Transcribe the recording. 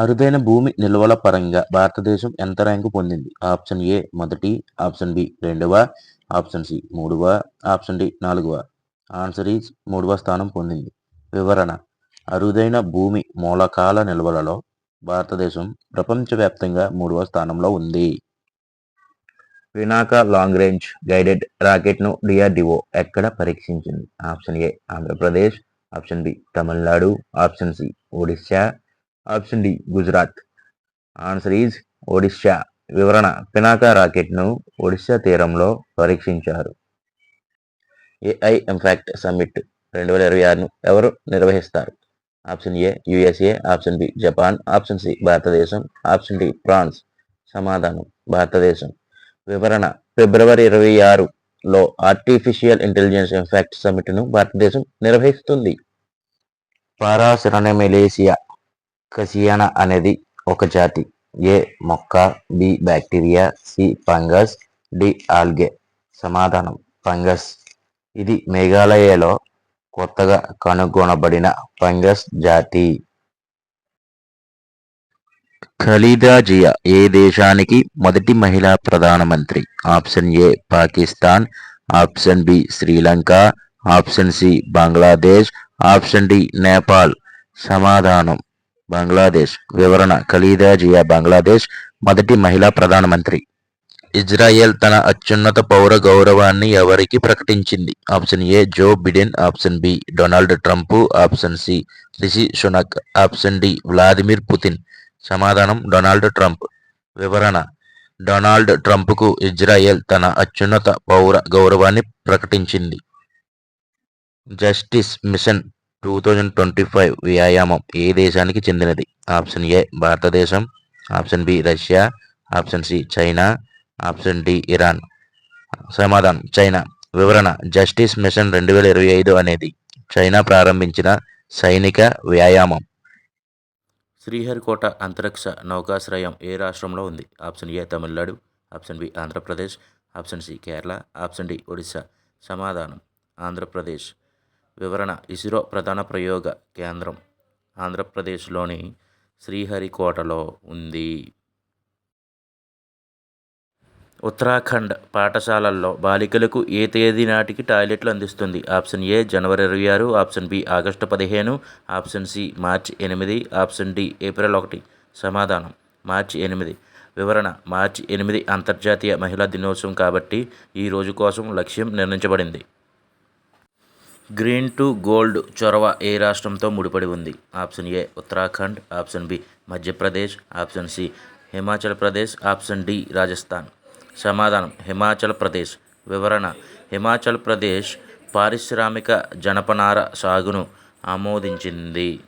అరుదైన భూమి నిల్వల పరంగా భారతదేశం ఎంత ర్యాంకు పొందింది? ఆప్షన్ ఏ మొదటి ఆప్షన్ బి రెండవ ఆప్షన్ సి మూడవ ఆప్షన్ డి నాలుగవ. ఆన్సర్ ఈజ్ మూడవ స్థానం పొందింది. వివరణ అరుదైన భూమి మూలకాల నిల్వలలో భారతదేశం ప్రపంచవ్యాప్తంగా మూడవ స్థానంలో ఉంది. Pinaka long range guided రాకెట్ను DRDO ఎక్కడ పరీక్షించింది? Option A Andhra Pradesh option B Tamil Nadu option C Odisha option D Gujarat. Answer is Odisha. వివరణ పినాక రాకెట్ను ఒడిశా తీరంలో పరీక్షించారు. ఏఐ ఇంపాక్ట్ సమ్మిట్ రెండు వేల ఇరవై ఆరును ఎవరు నిర్వహిస్తారు? Option A USA option B Japan. Option C భారతదేశం. Option D France. సమాధానం భారతదేశం. వివరణ ఫిబ్రవరి ఇరవై ఆరులో ఆర్టిఫిషియల్ ఇంటెలిజెన్స్ ఇంపాక్ట్ సమ్మిట్ను భారతదేశం నిర్వహిస్తుంది. పారాసిరనమెలేసియా. కసియానా అనేది ఒక జాతి. ఏ మొక్క B bacteria C fungus D algae. సమాధానం ఫంగస్. ఇది మేఘాలయలో కొత్తగా కనుగొనబడిన ఫంగస్ జాతి. ఖలీదా జియా ఏ దేశానికి మొదటి మహిళా ప్రధానమంత్రి? Option A Pakistan. Option B Sri Lanka. Option C Bangladesh. Option D Nepal. సమాధానం బంగ్లాదేశ్. వివరణ ఖలీదా జియా బంగ్లాదేశ్. మొదటి మహిళా ప్రధానమంత్రి. ఇజ్రాయెల్ తన అత్యున్నత పౌర గౌరవాన్ని ఎవరికి ప్రకటించింది? Option A Joe Biden. Option B Donald Trump. Option C Rishi Sunak. Option D Vladimir Putin. సమాధానం డొనాల్డ్ ట్రంప్. వివరణ డొనాల్డ్ ట్రంప్కు ఇజ్రాయెల్ తన అత్యున్నత పౌర గౌరవాన్ని ప్రకటించింది. Justice mission two thousand twenty five వ్యాయామం ఏ దేశానికి చెందినది? ఆప్షన్ ఏ భారతదేశం. Option B Russia option C China option D Iran సమాధానం చైనా వివరణ జస్టిస్ మిషన్ రెండు వేల ఇరవై ఐదు అనేది చైనా ప్రారంభించిన సైనిక వ్యాయామం. శ్రీహరికోట అంతరిక్ష నౌకాశ్రయం ఏ రాష్ట్రంలో ఉంది? Option A Tamil Nadu option B Andhra Pradesh option C Kerala option D Odisha సమాధానం ఆంధ్రప్రదేశ్ వివరణ ఇస్రో ప్రధాన ప్రయోగ కేంద్రం ఆంధ్రప్రదేశ్లోని శ్రీహరికోటలో ఉంది. ఉత్తరాఖండ్ పాఠశాలల్లో బాలికలకు ఏ తేదీ నాటికి టాయిలెట్లు అందిస్తుంది? ఆప్షన్ ఏ జనవరి ఇరవై ఆరు. ఆప్షన్ బి ఆగస్టు పదిహేను. ఆప్షన్ సి మార్చి ఎనిమిది. ఆప్షన్ డి ఏప్రిల్ ఒకటి. సమాధానం మార్చి ఎనిమిది. వివరణ మార్చి ఎనిమిది అంతర్జాతీయ మహిళా దినోత్సవం కాబట్టి ఈ రోజు కోసం లక్ష్యం నిర్ణయించబడింది. గ్రీన్ టు గోల్డ్ చొరవ ఏ రాష్ట్రంతో ముడిపడి ఉంది? Option A Uttarakhand. Option B Madhya Pradesh. Option C Himachal Pradesh. Option D Rajasthan. సమాధానం హిమాచల్ ప్రదేశ్. వివరణ హిమాచల్ ప్రదేశ్ పారిశ్రామిక జనపనార సాగును ఆమోదించింది.